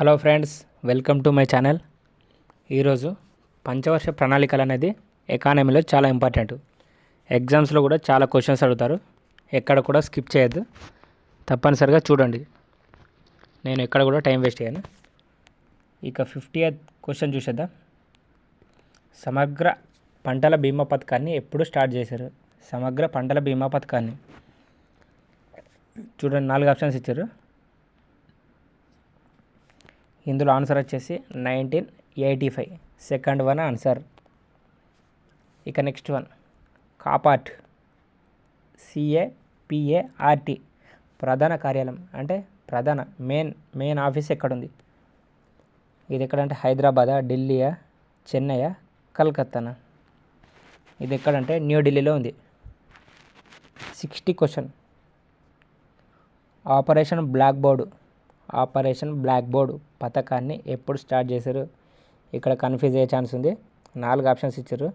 Hello friends welcome to my channel. ఈరోజు పంచవర్ష ప్రణాళికలు అనేది ఎకానమీలో చాలా ఇంపార్టెంట్ ఎగ్జామ్స్లో కూడా చాలా క్వశ్చన్స్ అడుగుతారు. ఎక్కడ కూడా స్కిప్ చేయొద్దు. తప్పనిసరిగా చూడండి. నేను ఎక్కడ కూడా టైం వేస్ట్ చేయను. ఇక ఫిఫ్టీ క్వశ్చన్ చూసేద్దాం. సమగ్ర పంటల బీమా పథకాన్ని ఎప్పుడు స్టార్ట్ చేశారు? సమగ్ర పంటల బీమా పథకాన్ని. చూడండి నాలుగు ఆప్షన్స్ ఇచ్చారు. ఇందులో ఆన్సర్ వచ్చేసి nineteen eighty five. Second one answer. ఇక నెక్స్ట్ వన్. కాపాట్ సిఏపిఏఆర్టీ ప్రధాన కార్యాలయం. అంటే ప్రధాన మెయిన్ మెయిన్ ఆఫీస్ ఎక్కడుంది? ఇది ఎక్కడంటే హైదరాబాదా ఢిల్లీయా చెన్నయ్యా కలకత్తానా? ఇది ఎక్కడంటే న్యూఢిల్లీలో ఉంది. Sixty question. Operation blackboard. Operation blackboard పథకాన్ని ఎప్పుడు స్టార్ట్ చేశారు? ఇక్కడ కన్ఫ్యూజ్ అయ్యే ఛాన్స్ ఉంది. నాలుగు ఆప్షన్స్ ఇచ్చారు.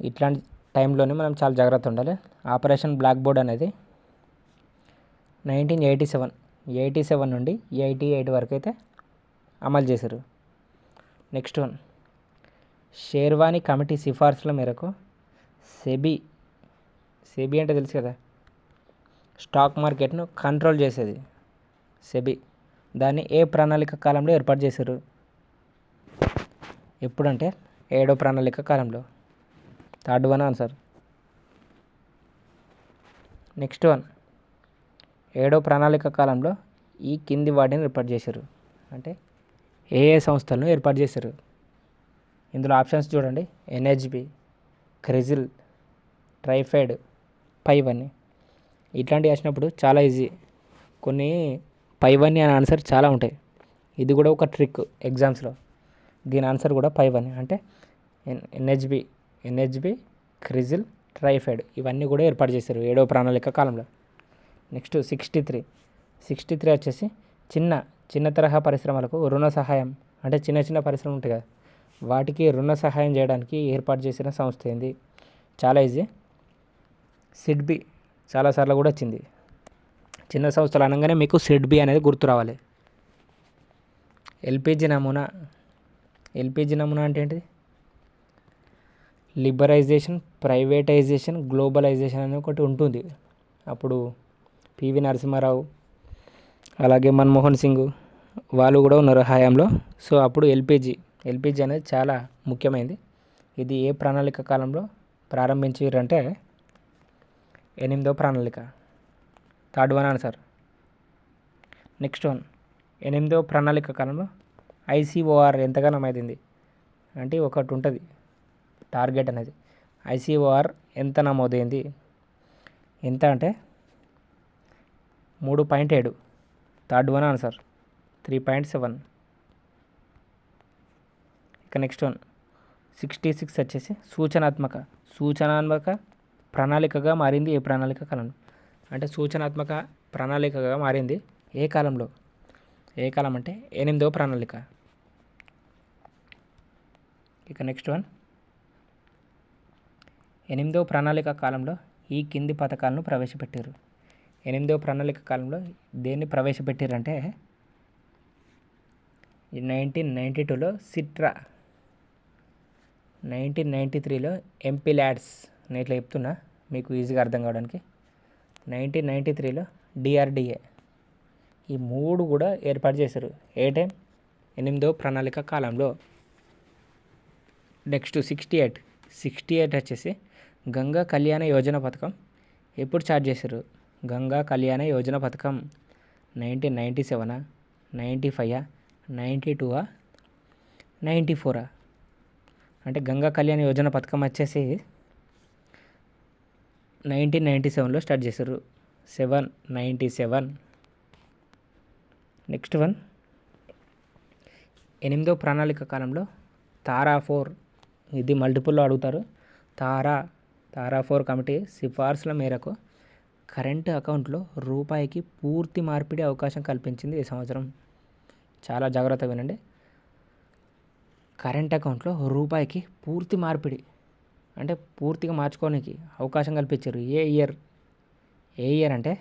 ఇట్లాంటి టైంలోనే మనం చాలా జాగ్రత్త ఉండాలి. ఆపరేషన్ బ్లాక్ బోర్డ్ అనేది nineteen eighty seven eighty seven నుండి ఎయిటీ ఎయిట్ వరకు అయితే అమలు చేశారు. Next one. షేర్వాణి కమిటీ సిఫార్సుల మేరకు సెబీ సెబీ అంటే తెలుసు కదా? స్టాక్ మార్కెట్ను కంట్రోల్ చేసేది. సెబీ దాన్ని ఏ ప్రణాళిక కాలంలో ఏర్పాటు చేశారు? ఎప్పుడంటే ఏడో ప్రణాళిక కాలంలో. Third one answer. Next one. ఏడో ప్రణాళిక కాలంలో ఈ కింది వాటిని ఏర్పాటు చేశారు. అంటే ఏ ఏ సంస్థలను ఏర్పాటు చేశారు? ఇందులో ఆప్షన్స్ చూడండి. ఎన్హెచ్బి క్రెజిల్ ట్రైఫైడ్ పైవన్నీ ఇట్లాంటివి వేసినప్పుడు చాలా ఈజీ కొన్ని పైవన్నీ అనే ఆన్సర్ చాలా ఉంటాయి. ఇది కూడా ఒక ట్రిక్ ఎగ్జామ్స్లో దీని ఆన్సర్ కూడా పైవన్నీ. అంటే N NHB NHB CRISIL TRIFED ఇవన్నీ కూడా ఏర్పాటు చేశారు ఏడవ ప్రణాళిక కాలంలో. Next sixty three sixty three వచ్చేసి చిన్న చిన్న తరహా పరిశ్రమలకు రుణ సహాయం. అంటే చిన్న చిన్న పరిశ్రమలు ఉంటాయి కదా. వాటికి రుణ సహాయం చేయడానికి ఏర్పాటు చేసిన సంస్థ ఏంది? చాలా ఈజీ సిడ్బి చాలాసార్లు కూడా వచ్చింది. చిన్న సంస్థలు అనగానే మీకు సిడ్బి అనేది గుర్తు రావాలి. ఎల్పిజి నమూనా ఎల్పిజి నమూనా అంటే ఏంటిది? లిబరైజేషన్ ప్రైవేటైజేషన్ గ్లోబలైజేషన్ అనే ఒకటి ఉంటుంది. అప్పుడు పివి నరసింహారావు అలాగే మన్మోహన్ సింగ్ వాళ్ళు కూడా ఉన్నారు హయాంలో. సో అప్పుడు ఎల్పిజి ఎల్పిజి అనేది చాలా ముఖ్యమైనది ఇది ఏ ప్రణాళిక కాలంలో ప్రారంభించారంటే ఎనిమిదో ప్రణాళిక. Third one answer. Next one. ఎనిమిదో ప్రణాళిక కాలంలో ఐసీఓఆర్ ఎంతగానో అయింది అంటే ఒకటి ఉంటుంది. టార్గెట్ అనేది. ఐసీఓఆర్ ఎంత నమోదైంది? ఎంత అంటే మూడు పాయింట్ ఏడు. Third one answer. Three point seven. ఇక నెక్స్ట్ వన్. సిక్స్టీ సిక్స్ వచ్చేసి సూచనాత్మక. సూచనాత్మక ప్రణాళికగా మారింది ఏ ప్రణాళిక కాలం? అంటే సూచనాత్మక ప్రణాళికగా మారింది ఏ కాలంలో? ఏ కాలం అంటే ఎనిమిదవ ప్రణాళిక. ఇక నెక్స్ట్ వన్ ఎనిమిదవ ప్రణాళిక కాలంలో ఈ కింది పథకాలను ప్రవేశపెట్టారు. ఎనిమిదవ ప్రణాళిక కాలంలో దేన్ని ప్రవేశపెట్టారంటే నైన్టీన్ నైంటీ టూలో సిట్రా నైన్టీన్ నైంటీ త్రీలో ఎంపీ ల్యాడ్స్ నేను ఇట్లా చెప్తున్నా మీకు ఈజీగా అర్థం కావడానికి. నైన్టీన్ నైంటీ త్రీలో డిఆర్డిఏ ఈ మూడు కూడా ఏర్పాటు చేశారు. ఏ టైం? ఎనిమిదో ప్రణాళిక కాలంలో. Next sixty eight. Sixty eight వచ్చేసి గంగా కళ్యాణ యోజన పథకం. ఎప్పుడు స్టార్ట్ చేశారు? గంగా కళ్యాణ యోజన పథకం. నైన్టీన్ నైంటీ సెవెనా? నైంటీ ఫైవా? నైంటీ టూవా? నైంటీ ఫోరా? అంటే గంగా కళ్యాణ యోజన పథకం వచ్చేసి నైన్టీన్ నైంటీ సెవెన్లో స్టార్ట్ చేశారు. Seven ninety seven. Next one. ఎనిమిదో ప్రణాళిక కాలంలో తారా ఫోర్. ఇది మల్టిపుల్లో అడుగుతారు. తారా తారా ఫోర్ కమిటీ సిఫార్సుల మేరకు కరెంటు అకౌంట్లో రూపాయికి పూర్తి మార్పిడి అవకాశం కల్పించింది ఈ సంవత్సరం. చాలా జాగ్రత్త వినండి. కరెంట్ అకౌంట్లో రూపాయికి పూర్తి మార్పిడి అంటే పూర్తిగా మార్చుకోనికి అవకాశం కల్పించారు. ఏ ఇయర్? ఏ ఇయర్ అంటే?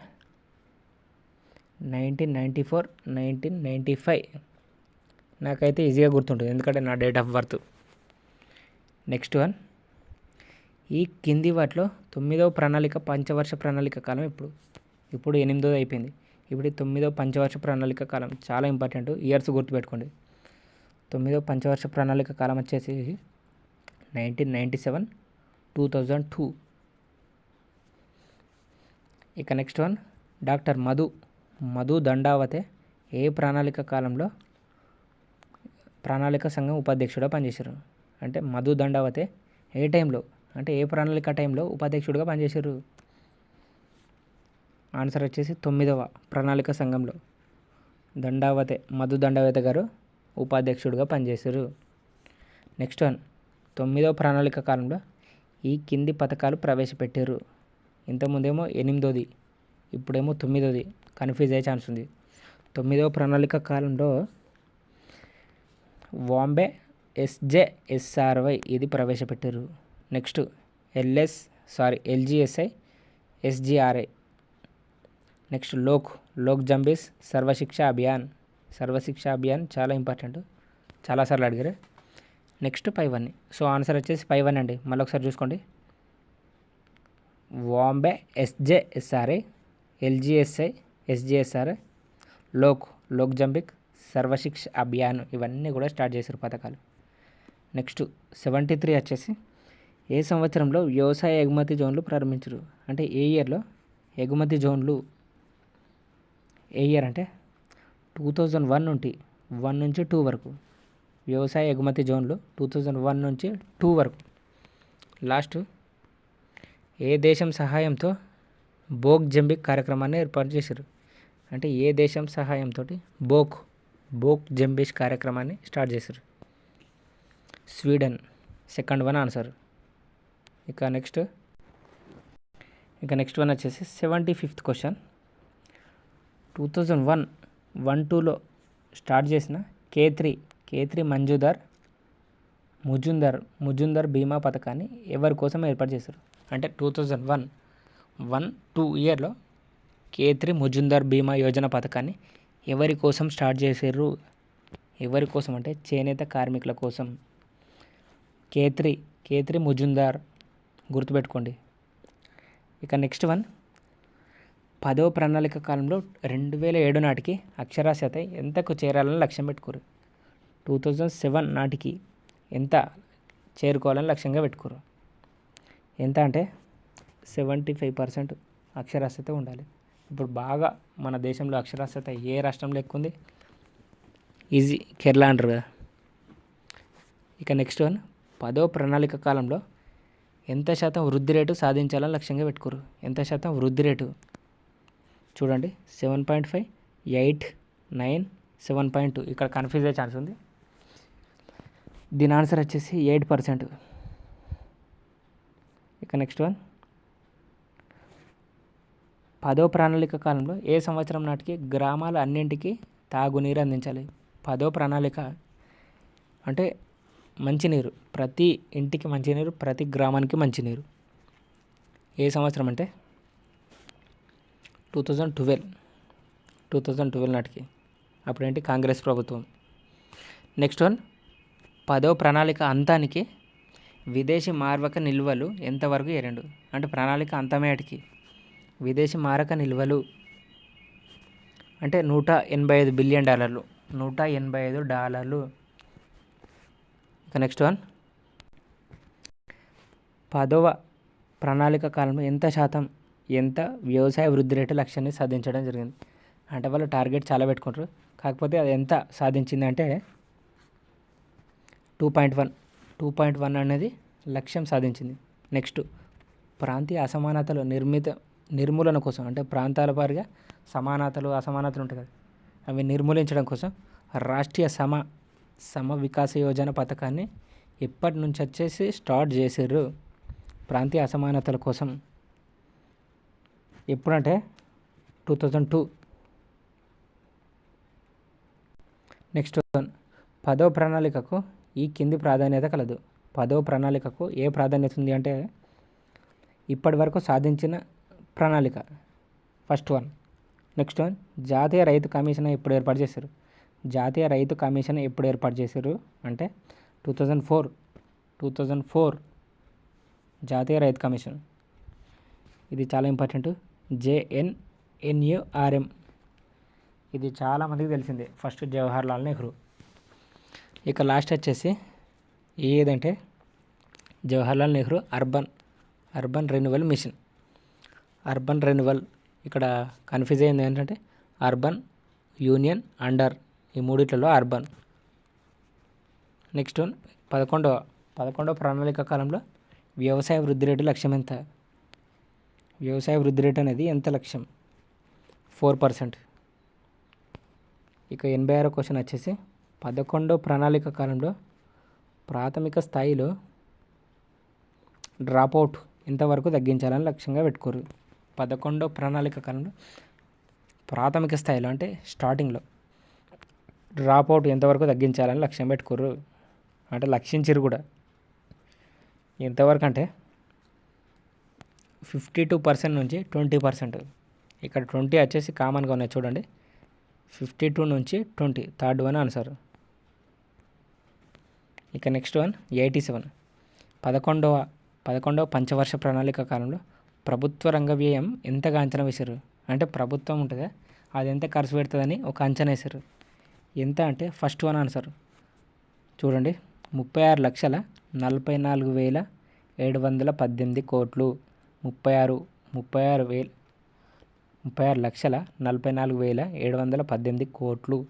Nineteen ninety four nineteen ninety five. నాకైతే ఈజీగా గుర్తుంటుంది. ఎందుకంటే నా date of birth. Next one. ఈ కింది వాటిలో తొమ్మిదవ ప్రణాళిక పంచవర్ష ప్రణాళిక కాలం ఇప్పుడు. ఇప్పుడు ఎనిమిదోది అయిపోయింది. ఇప్పుడు తొమ్మిదవ పంచవర్ష ప్రణాళిక కాలం చాలా ఇంపార్టెంట్. ఇయర్స్ గుర్తుపెట్టుకోండి. తొమ్మిదవ పంచవర్ష ప్రణాళిక కాలం వచ్చేసి nineteen ninety seven two thousand two. ఇక next one doctor Madhu Madhu Dandavate ఏ ప్రణాళిక కాలంలో ప్రణాళిక సంఘం ఉపాధ్యక్షుడిగా పనిచేశారు? అంటే మధు దండావతే ఏ టైంలో? అంటే ఏ ప్రణాళిక టైంలో ఉపాధ్యక్షుడిగా పనిచేశారు? ఆన్సర్ వచ్చేసి తొమ్మిదవ ప్రణాళిక సంఘంలో. దండావతే మధు దండావతే గారు ఉపాధ్యక్షుడిగా పనిచేశారు. నెక్స్ట్ వన్ తొమ్మిదవ ప్రణాళిక కాలంలో ఈ కింది పథకాలు ప్రవేశపెట్టారు. ఇంతకుముందేమో ఎనిమిదోది ఇప్పుడేమో తొమ్మిదోది. కన్ఫ్యూజ్ అయ్యే ఛాన్స్ ఉంది. తొమ్మిదవ ప్రణాళిక కాలంలో వాంబే ఎస్జెఎస్ఆర్వై ఇది ప్రవేశపెట్టారు. Next LS sorry LGSI SGRI next Lok Lok Jumbish Sarvashiksha Abhiyan. Sarvashiksha Abhiyan చాలా ఇంపార్టెంట్. చాలాసార్లు అడిగారు. నెక్స్ట్ పై వన్. సో ఆన్సర్ వచ్చేసి పై వన్ అండి. మళ్ళీ ఒకసారి చూసుకోండి. వాంబే ఎస్జేఎస్ఆర్ఐ ఎల్జిఎస్ఐ ఎస్జిఎస్ఆర్ఐ లోక్ లోక్ జంబిక్ సర్వశిక్ష అభియాన్ ఇవన్నీ కూడా స్టార్ట్ చేశారు పథకాలు. నెక్స్ట్ సెవెంటీ త్రీ వచ్చేసి ఏ సంవత్సరంలో వ్యవసాయ ఎగుమతి జోన్లు ప్రారంభించరు? అంటే ఏ ఇయర్లో? ఎగుమతి జోన్లు ఏ ఇయర్ అంటే? టూ థౌజండ్ వన్ నుండి వన్ నుంచి టూ వరకు. వ్యవసాయ ఎగుమతి జోన్లు టూ థౌజండ్ వన్ నుంచి టూ వరకు. లాస్ట్ ఏ దేశం సహాయంతో బోక్ జంబిక్ కార్యక్రమాన్ని ఏర్పాటు చేశారు? అంటే ఏ దేశం సహాయంతో బోక్ బోక్ జంబిష్ కార్యక్రమాన్ని స్టార్ట్ చేశారు? Sweden second one answer. ఇక నెక్స్ట్ ఇక నెక్స్ట్ వన్ వచ్చేసి seventy fifth question. Two thousand one one టూలో స్టార్ట్ చేసిన కే త్రీ కేత్రి మంజుదర్ మంజుదార్ ముజుందర్ ముజుందర్ బీమా పథకాన్ని ఎవరి కోసం ఏర్పాటు చేశారు? అంటే two thousand one one two ఇయర్లో కేత్రి ముజుందర్ బీమా యోజన పథకాన్ని ఎవరి కోసం స్టార్ట్ చేశారు? ఎవరి కోసం అంటే చేనేత కార్మికుల కోసం. కేత్రి కేత్రి ముజుందార్ గుర్తుపెట్టుకోండి. ఇక నెక్స్ట్ వన్ పదో ప్రణాళిక కాలంలో రెండు వేల ఏడు నాటికి అక్షరాస్యత ఎంతకు చేరాలని లక్ష్యం పెట్టుకోరు? టూ థౌజండ్ సెవెన్ నాటికి ఎంత చేరుకోవాలని లక్ష్యంగా పెట్టుకోరు ఎంత అంటే సెవెంటీ ఫైవ్ పర్సెంట్ అక్షరాస్యత ఉండాలి. ఇప్పుడు బాగా మన దేశంలో అక్షరాస్యత ఏ రాష్ట్రంలో ఎక్కువ ఉంది ఈజీ కేరళ అంటారు కదా. ఇక నెక్స్ట్ వన్ పదో ప్రణాళిక కాలంలో ఎంత శాతం వృద్ధి రేటు సాధించాలని లక్ష్యంగా పెట్టుకోరు ఎంత శాతం వృద్ధి రేటు? చూడండి seven point five eight nine seven point two. ఇక్కడ కన్ఫ్యూజ్ అయ్యే ఛాన్స్ ఉంది. దీని ఆన్సర్ వచ్చేసి ఎయిట్ పర్సెంట్. ఇక నెక్స్ట్ వన్. పదో ప్రణాళిక కాలంలో ఏ సంవత్సరం నాటికి గ్రామాలు అన్నింటికి తాగునీరు అందించాలి? పదో ప్రణాళిక అంటే మంచినీరు. ప్రతి ఇంటికి మంచినీరు ప్రతి గ్రామానికి మంచినీరు. ఏ సంవత్సరం అంటే? Two thousand twelve. Two thousand twelve నాటికి. అప్పుడేంటి? కాంగ్రెస్ ప్రభుత్వం. Next one. పదో ప్రణాళిక అంతానికి విదేశీ మార్వక నిల్వలు ఎంతవరకు ఎరండు? అంటే ప్రణాళిక అంతమేటికి. విదేశీ మారక నిల్వలు అంటే నూట ఎనభై ఐదు బిలియన్ డాలర్లు. నూట ఎనభై ఐదు డాలర్లు. ఇక నెక్స్ట్ వన్. పదవ ప్రణాళిక కాలంలో ఎంత శాతం ఎంత వ్యవసాయ వృద్ధి రేటు లక్ష్యాన్ని సాధించడం జరిగింది? అంటే వాళ్ళు టార్గెట్ చాలా పెట్టుకుంటారు. కాకపోతే అది ఎంత సాధించింది అంటే two point one two point one అనేది లక్ష్యం సాధించింది. నెక్స్ట్ ప్రాంతీయ అసమానతలు నిర్మిత నిర్మూలన కోసం అంటే ప్రాంతాల వారిగా సమానతలు అసమానతలు ఉంటాయి కదా అవి నిర్మూలించడం కోసం రాష్ట్రీయ సమ సమ వికాస యోజన పథకాన్ని ఇప్పటి నుంచి వచ్చేసి స్టార్ట్ చేసారు ప్రాంతీయ అసమానతల కోసం. ఎప్పుడంటే two thousand two next one పదో ప్రణాళికకు ఈ కింది ప్రాధాన్యత కలదు. పదో ప్రణాళికకు ఏ ప్రాధాన్యత ఉంది అంటే ఇప్పటి వరకు సాధించిన ప్రణాళిక. First one. నెక్స్ట్ వన్ జాతీయ రైతు కమిషన్ ఎప్పుడు ఏర్పాటు చేశారు? జాతీయ రైతు కమిషన్ ఎప్పుడు ఏర్పాటు చేశారు అంటే two thousand four. Two thousand four జాతీయ రైతు కమిషన్. ఇది చాలా ఇంపార్టెంట్. జేఎన్ఎన్యుఆర్ఎం ఇది చాలామందికి తెలిసిందే. ఫస్ట్ జవహర్ లాల్ నెహ్రూ. ఇక లాస్ట్ వచ్చేసి ఏదంటే Jawahar Lal Nehru urban urban renewal mission. Urban renewal ఇక్కడ కన్ఫ్యూజ్ అయింది ఏంటంటే అర్బన్ యూనియన్ అండర్ ఈ మూడిట్లలో అర్బన్. నెక్స్ట్ వన్ పదకొండవ పదకొండవ ప్రణాళిక కాలంలో వ్యవసాయ వృద్ధి రేటు లక్ష్యం ఎంత? వ్యవసాయ వృద్ధి రేటు అనేది ఎంత లక్ష్యం? Four percent. ఇక ఎనభై ఆరో క్వశ్చన్ వచ్చేసి పదకొండో ప్రణాళిక కాలంలో ప్రాథమిక స్థాయిలో డ్రాప్అవుట్ ఎంతవరకు తగ్గించాలని లక్ష్యంగా పెట్టుకోరు. పదకొండో ప్రణాళిక కాలంలో ప్రాథమిక స్థాయిలో అంటే స్టార్టింగ్లో డ్రాప్అవుట్ ఎంతవరకు తగ్గించాలని లక్ష్యం పెట్టుకోరు. అంటే లక్షించారు కూడా. ఎంతవరకు అంటే ఫిఫ్టీ టూ పర్సెంట్ నుంచి ట్వంటీ పర్సెంట్. ఇక్కడ ట్వంటీ వచ్చేసి కామన్గా ఉన్నాయి చూడండి. ఫిఫ్టీ టూ నుంచి ట్వంటీ థర్డ్ వన్ ఆన్సర్. ఇక నెక్స్ట్ వన్ ఎయిటీ సెవెన్ పదకొండవ పదకొండవ పంచవర్ష ప్రణాళిక కాలంలో ప్రభుత్వ రంగ వ్యయం ఎంతగా అంచనా వేశారు? అంటే ప్రభుత్వం ఉంటుందా? అది ఎంత ఖర్చు పెడుతుందని ఒక అంచనా వేశారు. ఎంత అంటే ఫస్ట్ వన్ ఆన్సర్ చూడండి. ముప్పై ఆరు లక్షల నలభై నాలుగు వేల ఏడు వందల పద్దెనిమిది కోట్లు. ముప్పై ఆరు ముప్పై ఆరు వేలు ముప్పై ఆరు లక్షల నలభై నాలుగు వేల ఏడు వందల పద్దెనిమిది కోట్లు.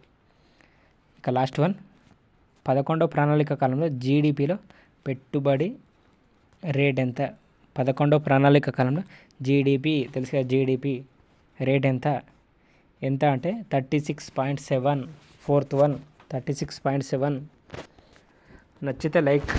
ఇక లాస్ట్ వన్ పదకొండవ ప్రణాళిక కాలంలో జీడిపిలో పెట్టుబడి రేట్ ఎంత? పదకొండవ ప్రణాళిక కాలంలో జీడిపి తెలుసు కదా జీడిపి రేట్ ఎంత? ఎంత అంటే thirty six point seven fourth one thirty six point seven. నచ్చితే లైక్